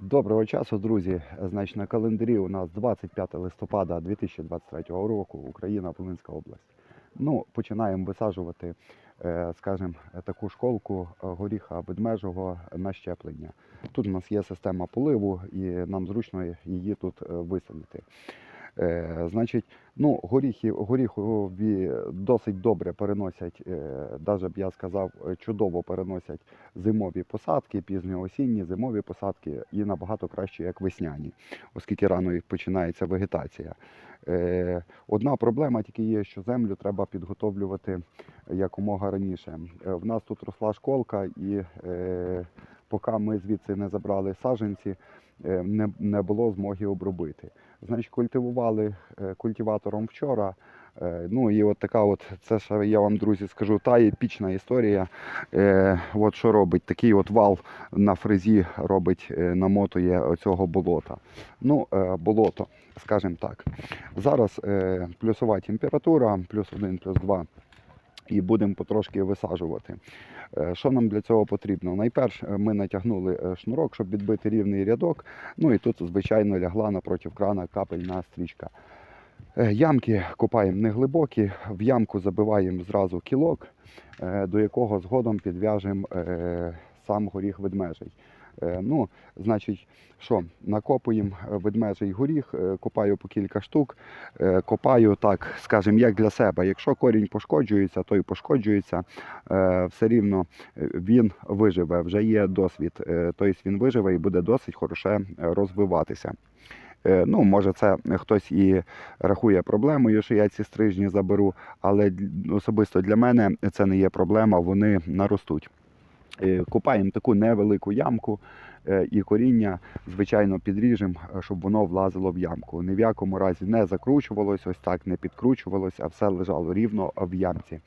Доброго часу, друзі. Значить, на календарі у нас 25 листопада 2023 року, Україна, Волинська область. Ну, починаємо висаджувати, е, скажімо, таку школку е, горіха ведмежого на щеплення. Тут у нас є система поливу, і нам зручно її тут е, висадити. Е, Значить, ну, горіхи, горіхові досить добре переносять, навіть б я сказав, е, чудово переносять зимові посадки, пізньоосінні, зимові посадки і набагато краще, як весняні, оскільки рано їх починається вегетація. Е, Одна проблема тільки є, що землю треба підготовлювати якомога раніше. Е, В нас тут росла школка, і е, поки ми звідси не забрали саджанці, е, не, було змоги обробити. Значить, культивували е, культиватором вчора. Е, Ну і от така от, це ще я вам, друзі, скажу, та епічна історія. Е, от що робить, такий от вал на фрезі робить, намотує оцього болота. Ну, е, болото, скажімо так. Зараз е, плюсова температура, плюс 1, плюс 2. І будемо потрошки висаджувати. Е, Що нам для цього потрібно? Найперше е, ми натягнули е, шнурок, щоб відбити рівний рядок. Ну і тут, звичайно, лягла напроти крана капельна стрічка. Ямки копаємо неглибокі, в ямку забиваємо зразу кілок, до якого згодом підв'яжемо сам горіх ведмежий. Е, Ну, значить, що, накопуємо е, ведмежий горіх, е, копаю по кілька штук, копаю так, скажімо, як для себе. Якщо корінь пошкоджується, то й пошкоджується, все рівно він виживе, вже є досвід. Тобто він виживе і буде досить хороше розвиватися. Ну, може, це хтось і рахує проблемою, що я ці стрижні заберу, але особисто для мене це не є проблема, вони наростуть. Е, Копаємо таку невелику ямку е, і коріння, звичайно, підріжемо, е, щоб воно влазило в ямку. Ні в якому разі не закручувалось, ось так не підкручувалось, а все лежало рівно в ямці.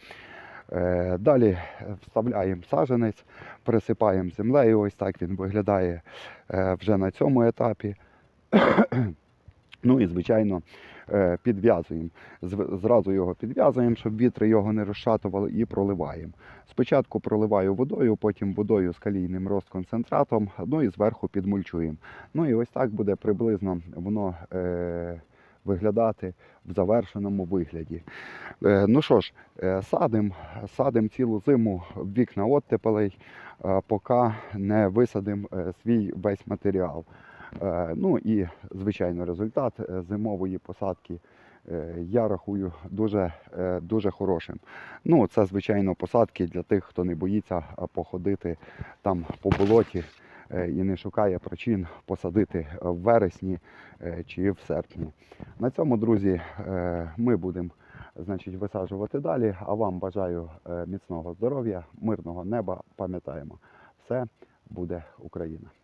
Далі вставляємо саженець, присипаємо землею. Ось так він виглядає вже на цьому етапі. Ну і, звичайно, підв'язуємо. Зразу його підв'язуємо, щоб вітри його не розшатували, і проливаємо. Спочатку проливаю водою, потім водою з калійним розконцентратом, ну і зверху підмульчуємо. Ну і ось так буде приблизно воно е, виглядати в завершеному вигляді. Е, ну що ж, е, садимо садим цілу зиму в вікна оттепелей, е, поки не висадимо е, свій весь матеріал. Е, Ну і звичайно, результат е, зимової посадки е, я рахую дуже, дуже хорошим. Ну, це звичайно посадки для тих, хто не боїться походити там по болоті і не шукає причин посадити в вересні чи в серпні. На цьому, друзі, ми будемо значить, висаджувати далі. А вам бажаю міцного здоров'я, мирного неба. Пам'ятаємо, все буде Україна.